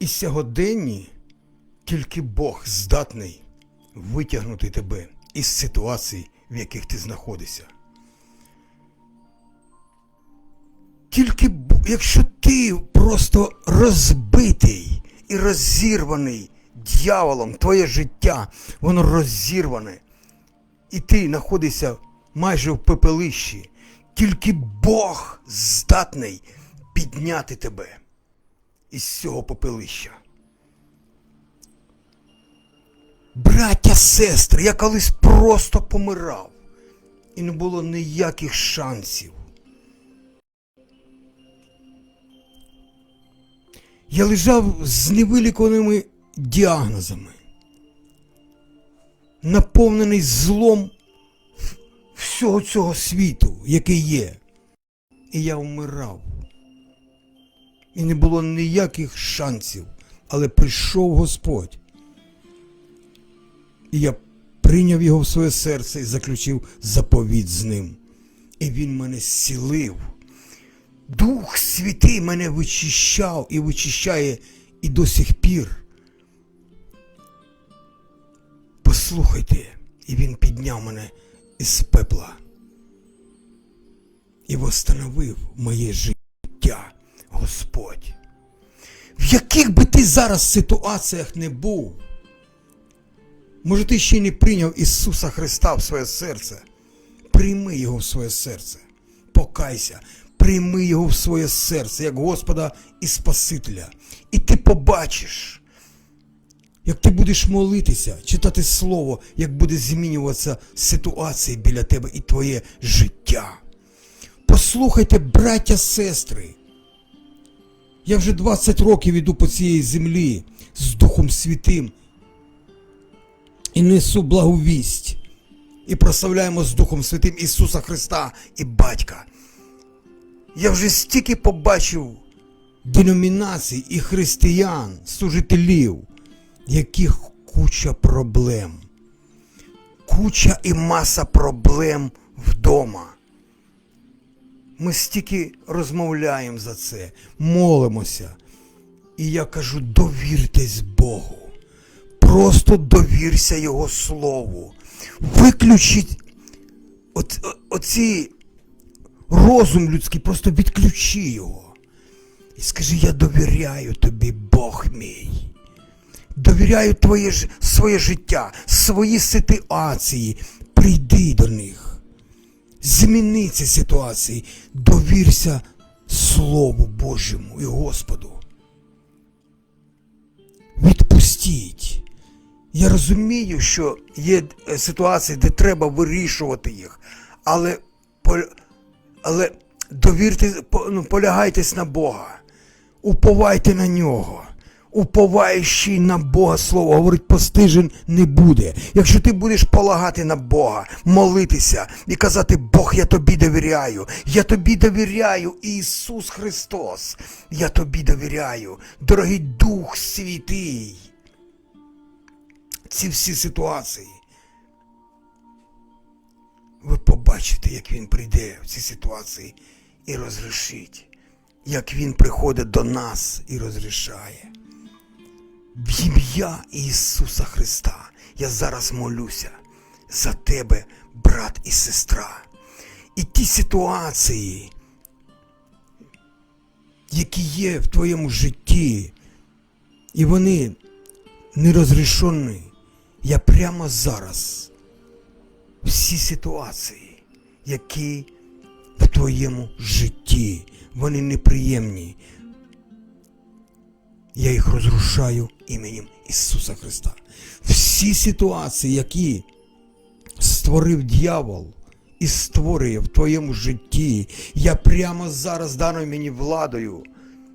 І сьогоденні тільки Бог здатний витягнути тебе із ситуацій, в яких ти знаходишся. Тільки якщо ти просто розбитий і розірваний дьяволом, твоє життя, воно розірване, і ти знаходишся майже в пепелищі, тільки Бог здатний підняти тебе із цього попелища. Браття, сестри, я колись просто помирав, і не було ніяких шансів. Я лежав з невилікуваними діагнозами, наповнений злом всього цього світу, який є. І я вмирав. І не було ніяких шансів, але прийшов Господь. І я прийняв його в своє серце і заключив заповідь з ним. І він мене зцілив. Дух Святий мене вичищав і вичищає і до сих пір. Послухайте, і він підняв мене із пепла і восстановив моє життя, Господь. В яких би ти зараз ситуаціях не був, може ти ще не прийняв Ісуса Христа в своє серце, прийми Його в своє серце, покайся, прийми Його в своє серце, як Господа і Спасителя. І ти побачиш, як ти будеш молитися, читати Слово, як буде змінюватися ситуації біля тебе і твоє життя. Послухайте, браття, сестри. Я вже 20 років іду по цій землі з Духом Святим і несу благовість. І прославляємо з Духом Святим Ісуса Христа і Батька. Я вже стільки побачив деномінацій і християн, служителів, яких куча проблем. Куча і маса проблем вдома. Ми стільки розмовляємо за це, молимося. І я кажу, довіртесь Богу. Просто довірся Його Слову. Виключіть оці розум людський, просто відключи його. І скажи, я довіряю тобі, Бог мій. Довіряю твоє своє життя, свої ситуації. Прийди до них. Зміни ці ситуації, довірся Слову Божому і Господу. Відпустіть. Я розумію, що є е, ситуації, де треба вирішувати їх, але, але довірте, ну, полягайтесь на Бога, уповайте на нього. Уповаючий на Бога слово, говорить, постижен не буде. Якщо ти будеш полагати на Бога, молитися і казати, Бог, я тобі довіряю, я тобі довіряю, Ісус Христос, я тобі довіряю, дорогий Дух Святий. Ці всі ситуації. Ви побачите, як він прийде в ці ситуації і розрішить, як він приходить до нас і розрішає. В ім'я Ісуса Христа я зараз молюся за тебе, брат і сестра. І ті ситуації, які є в твоєму житті, і вони нерозрішені, я прямо зараз всі ситуації, які в твоєму житті, вони неприємні, я їх розрушаю іменем Ісуса Христа. Всі ситуації, які створив дьявол і створює в твоєму житті, я прямо зараз даною мені владою.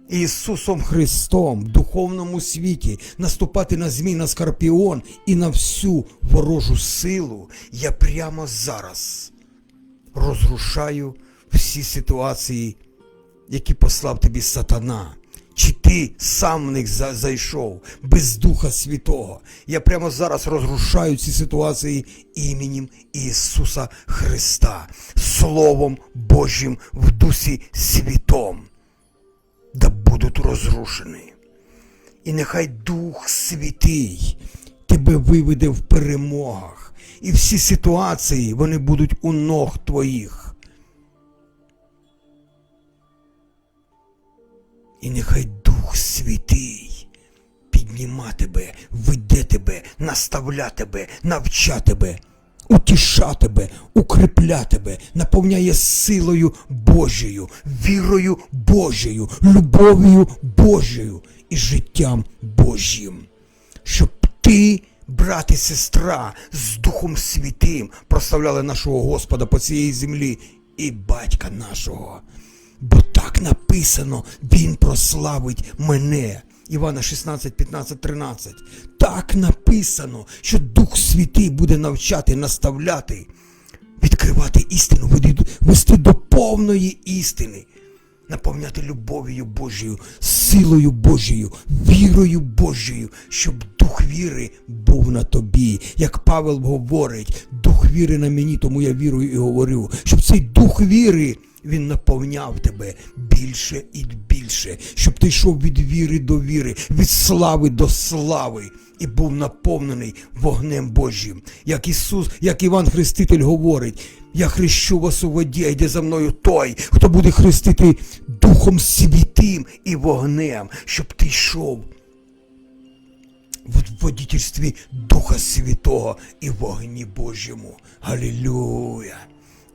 Ісусом Христом в духовному світі наступати на змій, на скорпіон і на всю ворожу силу, я прямо зараз розрушаю всі ситуації, які послав тобі сатана. Чи ти сам в них зайшов без Духа Святого? Я прямо зараз розрушаю ці ситуації іменем Ісуса Христа, Словом Божим в Дусі Святом, да будуть розрушені. І нехай Дух Святий тебе виведе в перемогах. І всі ситуації вони будуть у ног твоїх. І нехай Дух Святий підніма тебе, веде тебе, наставля тебе, навча тебе, утіша тебе, укріпля тебе, наповняє силою Божою, вірою Божою, любов'ю Божою і життям Божим. Щоб ти, брат і сестра, з Духом Святим прославляли нашого Господа по цієї землі і батька нашого. Бо так написано, Він прославить мене. Івана 16, 15, 13. Так написано, що Дух Святий буде навчати, наставляти, відкривати істину, вести до повної істини, наповняти любов'ю Божою, силою Божою, вірою Божою, щоб дух віри був на тобі. Як Павел говорить, дух віри на мені, тому я вірую і говорю, щоб цей дух віри. Він наповняв тебе більше і більше, щоб ти йшов від віри до віри, від слави до слави і був наповнений вогнем Божим. Як Ісус, як Іван Хреститель говорить, я хрещу вас у воді, а йде за мною той, хто буде хрестити Духом Святим і вогнем, щоб ти йшов в водительстві Духа Святого і вогні Божому. Галілюя!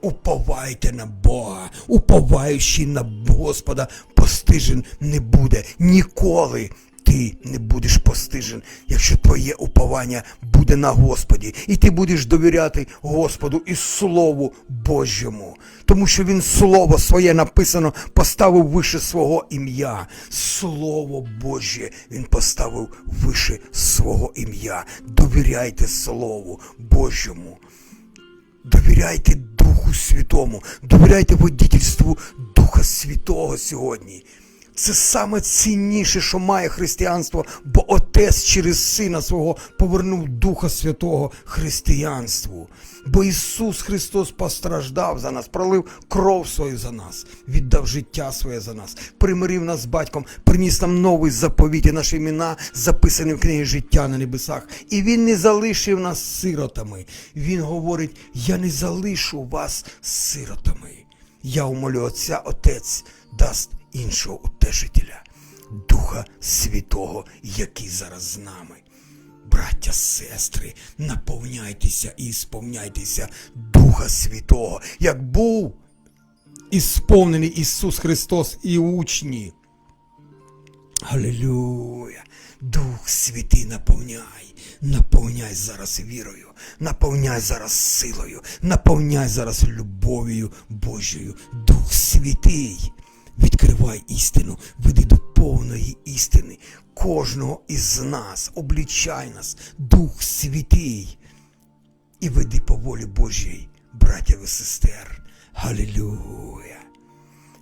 Уповайте на Бога, уповаючи на Господа, постижен не буде. Ніколи ти не будеш постижен, якщо твоє уповання буде на Господі, і ти будеш довіряти Господу і Слову Божому. Тому що Він Слово своє написано поставив вище свого ім'я. Слово Боже Він поставив вище свого ім'я. Довіряйте Слову Божому. Довіряйте Духу Святому, довіряйте водительству Духа Святого сьогодні. Це саме цінніше, що має християнство, бо Отець через Сина свого повернув Духа Святого християнству. Бо Ісус Христос постраждав за нас, пролив кров свою за нас, віддав життя своє за нас, примирив нас з батьком, приніс нам новий заповіт і наші імена, записані в книгі життя на небесах. І Він не залишив нас сиротами. Він говорить: Я не залишу вас сиротами. Я умолю Отця, Отець дасть іншого утешителя, Духа Святого, який зараз з нами. Браття, сестри, наповняйтеся і сповняйтеся Духа Святого, як був ісповнений Ісус Христос і учні. Алілюя! Дух Святий наповняй, наповняй зараз вірою, наповняй зараз силою, наповняй зараз любов'ю Божою. Дух Святий, відкривай істину, веди до повної істини кожного із нас, облічай нас, Дух Святий, і веди по волі Божій, братів і сестер. Галілюя!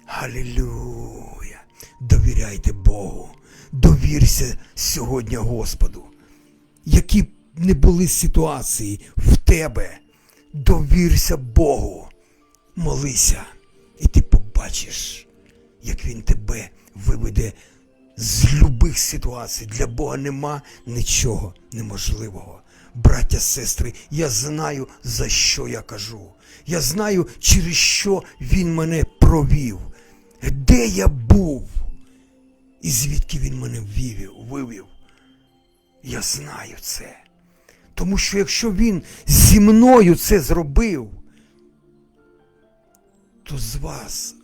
Галілюя! Довіряйте Богу, довірся сьогодні Господу. Які б не були ситуації в тебе, довірся Богу, молися, і ти побачиш, як Він тебе виведе з любих ситуацій. Для Бога нема нічого неможливого. Браття, сестри, я знаю, за що я кажу. Я знаю, через що Він мене провів, де я був, і звідки він мене вивів. Я знаю це. Тому що якщо він зі мною це зробив, то з вас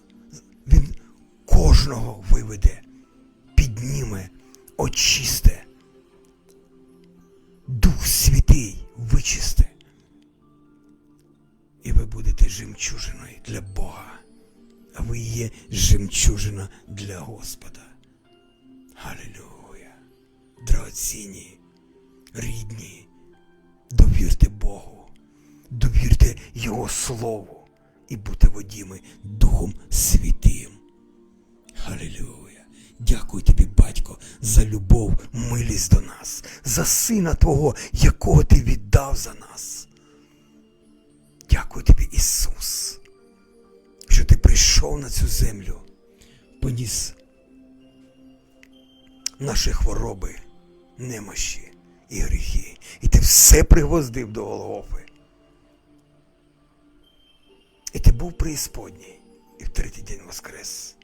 він кожного виведе, підніме, очисте. Дух Святий вичисте. І ви будете жемчужиною для Бога, а ви є жемчужина для Господа. Халилюя. Драгоцінні, рідні, довірте Богу, довірте Його Слову і будьте водіми Духом Святим. Дякую тобі, батько, за любов, милість до нас, за сина Твого, якого ти віддав за нас. Дякую тобі, Ісус, що ти прийшов на цю землю, поніс наші хвороби, немощі і гріхи. І ти все пригвоздив до Голгофи. І ти був преісподній, і в третій день воскрес.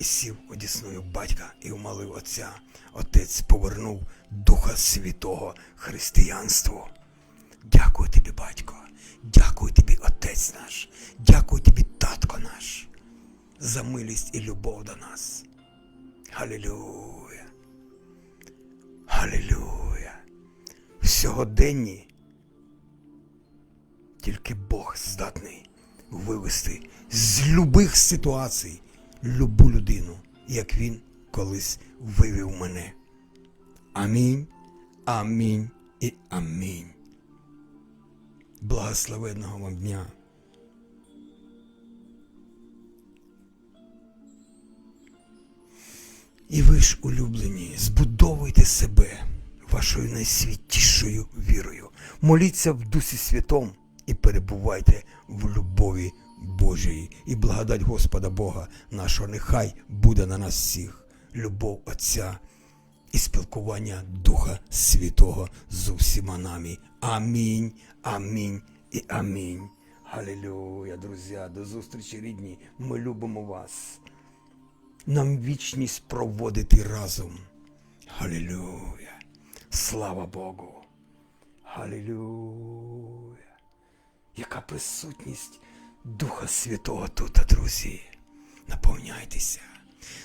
І сів одісною батька і умолив Отця. Отець повернув Духа Святого християнству. Дякую тобі, батько. Дякую тобі, Отець наш. Дякую тобі, татко наш, за милість і любов до нас. Халілюя. Халілюя. В сьогоденні тільки Бог здатний вивести з любих ситуацій любу людину, як він колись вивів мене. Амінь, амінь і амінь. Благословенного вам дня. І ви ж, улюблені, збудовуйте себе вашою найсвятішою вірою. Моліться в Дусі Святом і перебувайте в любові Божої. І благодать Господа Бога нашого нехай буде на нас всіх. Любов Отця і спілкування Духа Святого з усіма нами. Амінь, амінь і амінь. Халілюя, друзі, до зустрічі рідні. Ми любимо вас. Нам вічність проводити разом. Халілюя. Слава Богу. Халілюя. Яка присутність Духа Святого тут, друзі. Наповняйтеся,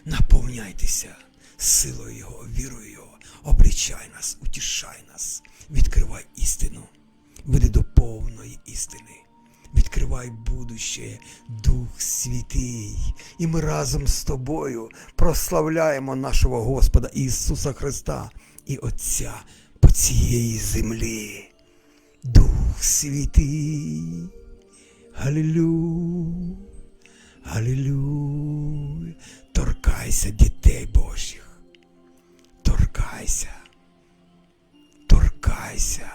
наповняйтеся силою Його, вірою Його. Облічай нас, утішай нас, відкривай істину, веди до повної істини. Відкривай будуще, Дух Святий, і ми разом з тобою прославляємо нашого Господа Ісуса Христа і Отця по цієї землі. Дух Святий. Галілю, Галілю. Торкайся дітей Божих. Торкайся. Торкайся.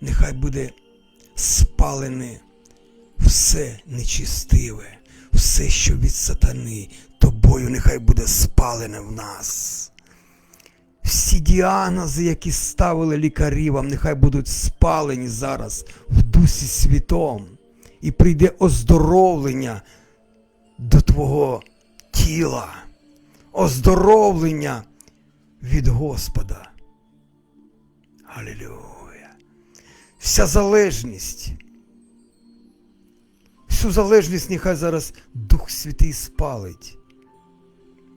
Нехай буде спалене все нечистиве, все, що від сатани, тобою нехай буде спалене в нас. Всі діагнози, які ставили лікарі вам, нехай будуть спалені зараз в Дусі Святом. І прийде оздоровлення до Твого тіла, оздоровлення від Господа. Алілюя. Вся залежність. Всю залежність нехай зараз Дух Святий спалить.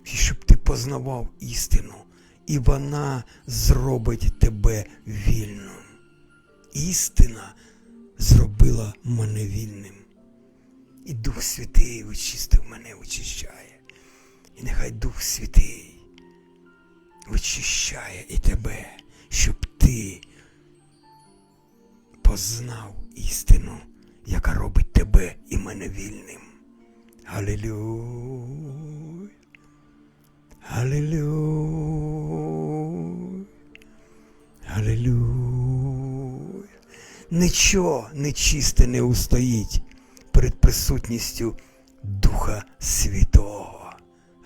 І щоб ти познавав істину і вона зробить тебе вільним. Істина зробила мене вільним. І Дух Святий очистив мене, очищає. І нехай Дух Святий очищає і тебе, щоб ти познав істину, яка робить тебе і мене вільним. Алілюй. Алілюй. Нічого нечисте не устоїть перед присутністю Духа Святого.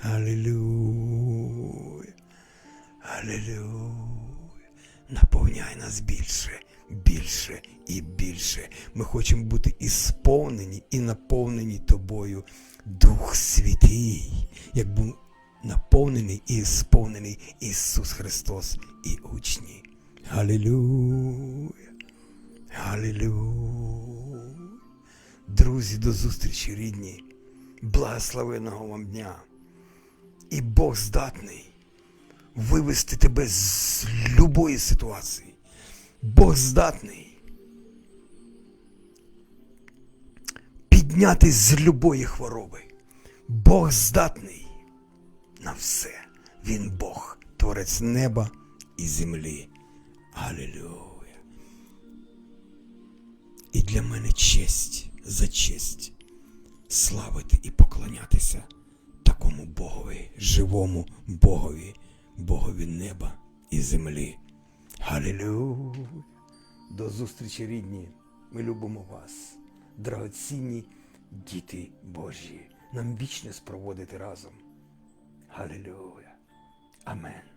Алілюй. Алілюй. Наповняй нас більше, більше і більше. Ми хочемо бути і сповнені, і наповнені тобою, Дух Святий, як був наповнений і сповнений Ісус Христос і учні. Галілюя. Галілюя. Друзі, до зустрічі, рідні. Благословеного вам дня. І Бог здатний вивести тебе з любої ситуації. Бог здатний підняти з любої хвороби. Бог здатний на все. Він Бог, творець неба і землі. Алілюя. І для мене честь за честь славити і поклонятися такому Богові, живому Богові, Богові неба і землі. Галілюя! До зустрічі, рідні! Ми любимо вас, драгоцінні діти Божі. Нам вічне спроводити разом. Галілюя! Амен.